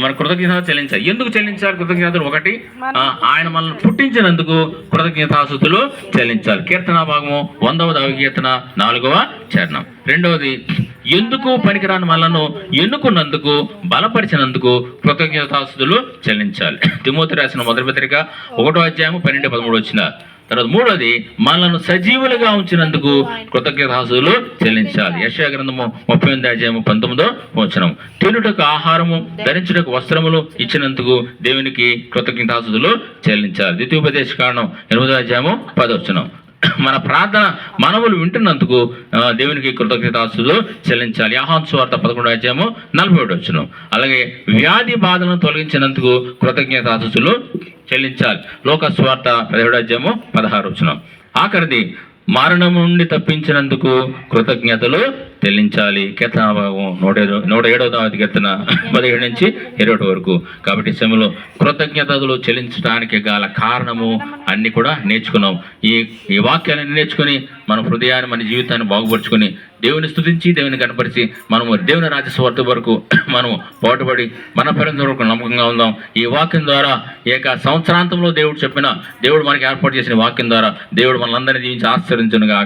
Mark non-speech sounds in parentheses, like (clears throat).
మన కృతజ్ఞత చెల్లించాలి. ఎందుకు చెల్లించాలి? కృతజ్ఞతలు ఒకటి. ఆయన మనల్ని పుట్టించినందుకు కృతజ్ఞతాసుతులు చెల్లించాలి. కీర్తన భాగము వందవ దవ కీర్తన నాలుగవ చరణం. రెండవది ఎందుకు పనికిరాని మనలను ఎన్నుకున్నందుకు బలపరిచినందుకు కృతజ్ఞతాసుతులు చెల్లించాలి. తిమోతి రాసిన మొదటి పత్రిక ఒకటో అధ్యాయము పన్నెండు పదమూడు వచ్చిన తర్వాత మూడోది మనలను సజీవులుగా ఉంచినందుకు కృతజ్ఞతాసులు చెల్లించాలి. యశా గ్రంథము ముప్పై ఎనిమిది అధ్యాయము పంతొమ్మిదో వచనం. తినుటకు ఆహారము ధరించుటకు వస్త్రములు ఇచ్చినందుకు దేవునికి కృతజ్ఞతాసులు చెల్లించాలి. ద్వితీయోపదేశ కారణం ఎనిమిదో అధ్యాయము పదవచనం మన ప్రార్థన మనవులు వింటున్నందుకు దేవునికి కృతజ్ఞతాస్తులు చెల్లించాలి. ఆహాన్ స్వార్థ పదకొండు అధ్యాయము నలభై ఒకటి వచ్చును అలాగే వ్యాధి బాధలను తొలగించినందుకు కృతజ్ఞతాస్తులు చెల్లించాలి. లోక స్వార్థ పదిహేడు పదహారు వచ్చిన ఆఖరిది మరణం నుండి తప్పించినందుకు కృతజ్ఞతలు చెల్లించాలి. కీర్తన భాగం నూట ఏడు నూట ఏడవ కీర్తన (laughs) పదిహేడు నుంచి ఇరవై ఒకటి వరకు. కాబట్టి సమయంలో కృతజ్ఞతలు చెల్లించడానికి గల కారణము అన్ని కూడా నేర్చుకున్నాం. ఈ ఈ వాక్యాలను నేర్చుకుని మన హృదయాన్ని మన జీవితాన్ని బాగుపరుచుకొని దేవుని స్తుతించి దేవుని కనపరిచి మనము దేవుని రాజ్య స్వార్థ వరకు (clears throat) మనము పోటుపడి మన పరిమితి వరకు నమ్మకంగా ఉందాం. ఈ వాక్యం ద్వారా ఈ యొక్క సంవత్సరాంతంలో దేవుడు చెప్పిన దేవుడు మనకి ఏర్పాటు చేసిన వాక్యం ద్వారా దేవుడు మనందరినీ దీవించి ఆశ్చర్యించునుగా